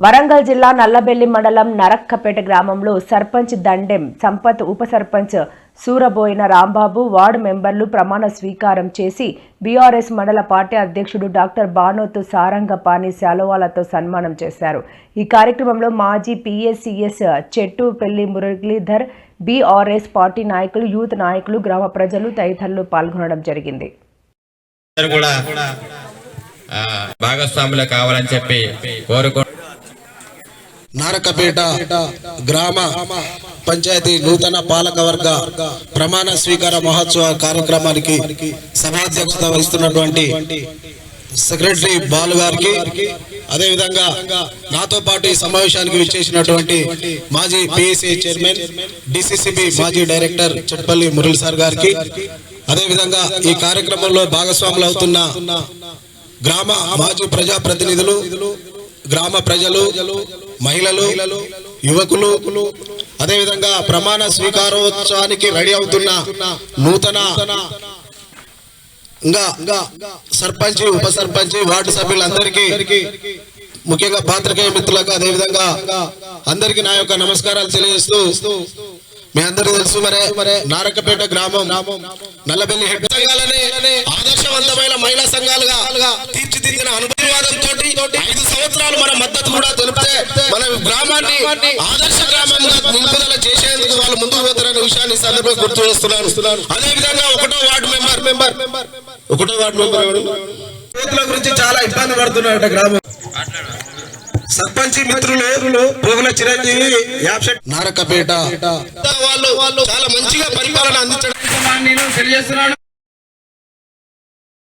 వరంగల్ జిల్లా నల్లబెల్లి మండలం నరక్కపేట గ్రామంలో సర్పంచ్ దండెం సంపత్ ఉప సర్పంచ్ సూరబోయిన రాంబాబు వార్డు మెంబర్లు ప్రమాణ స్వీకారం చేసి బీఆర్ఎస్ మండల పార్టీ అధ్యక్షుడు డాక్టర్ బానోతు సారంగపాణి శాలువాలతో సన్మానం చేశారు. ఈ కార్యక్రమంలో మాజీ PSCS Chettupalli Muralidhar BRS party నాయకులు యూత్ నాయకులు గ్రామ ప్రజలు తదితరులు పాల్గొనడం జరిగింది. భాగస్వాములు కావాలని చెప్పి కోరుకుంటూ నారకపేట గ్రామ పంచాయతీ నూతన పాలకవర్గ ప్రమాణ స్వీకార మహోత్సవ కార్యక్రమానికి సభాధ్యక్షత వహిస్తున్నటువంటి సెక్రటరీ బాలు గారికి అదేవిధంగా నాతో పాటు ఈ సమావేశానికి విచ్చేసినటువంటి మాజీ పిఎస్సి చైర్మన్ డిసిసిబి మాజీ డైరెక్టర్ చట్పల్లి మురళి సార్ గారికి అదేవిధంగా ఈ కార్యక్రమంలో భాగస్వాములు అవుతున్న గ్రామ మాజీ ప్రజా ప్రతినిధులు గ్రామ ప్రజలు మహిళలు యువకులు అదేవిధంగా ప్రమాణ స్వీకారోత్సవానికి రెడీ అవుతున్న నూతన ఇంకా ఇంకా సర్పంచ్ ఉప సర్పంచ్ వార్డు సభ్యులందరికీ ముఖ్యంగా పాత్రికేయ మిత్రులకు అదేవిధంగా అందరికీ నా యొక్క నమస్కారాలు తెలియజేస్తూ మీ అందరికీ తెలుసు మరే నారకపేట గ్రామం నల్లబెల్లి హెడ్ సంఘాలని ఆదర్శవంతమైన మహిళా సంఘాలుగా సంవత్సరాలు మన మద్దతు కూడా తెలిపితే మన గ్రామాన్ని ఆదర్శ గ్రామంగా నిలుపుదల చేసేందుకు వాళ్ళు ముందుకు పోతారనే విషయాన్ని సందర్భంగా గుర్తు చేస్తున్నాను. అదే విధంగా ఒకటో వార్డు మెంబర్. మెంబర్ ఒకటో వార్డు మెంబర్ ఎవరు? రైతుల గురించి చాలా ఇబ్బంది పడుతున్నారట గ్రామం. సర్పంచ్ మిత్రులు పోగుల చిరంజీవి నారకపేట. వాళ్ళు వాళ్ళు చాలా మంచిగా పరిపాలన అందించడం. నేను తెలియజేస్తున్నాను.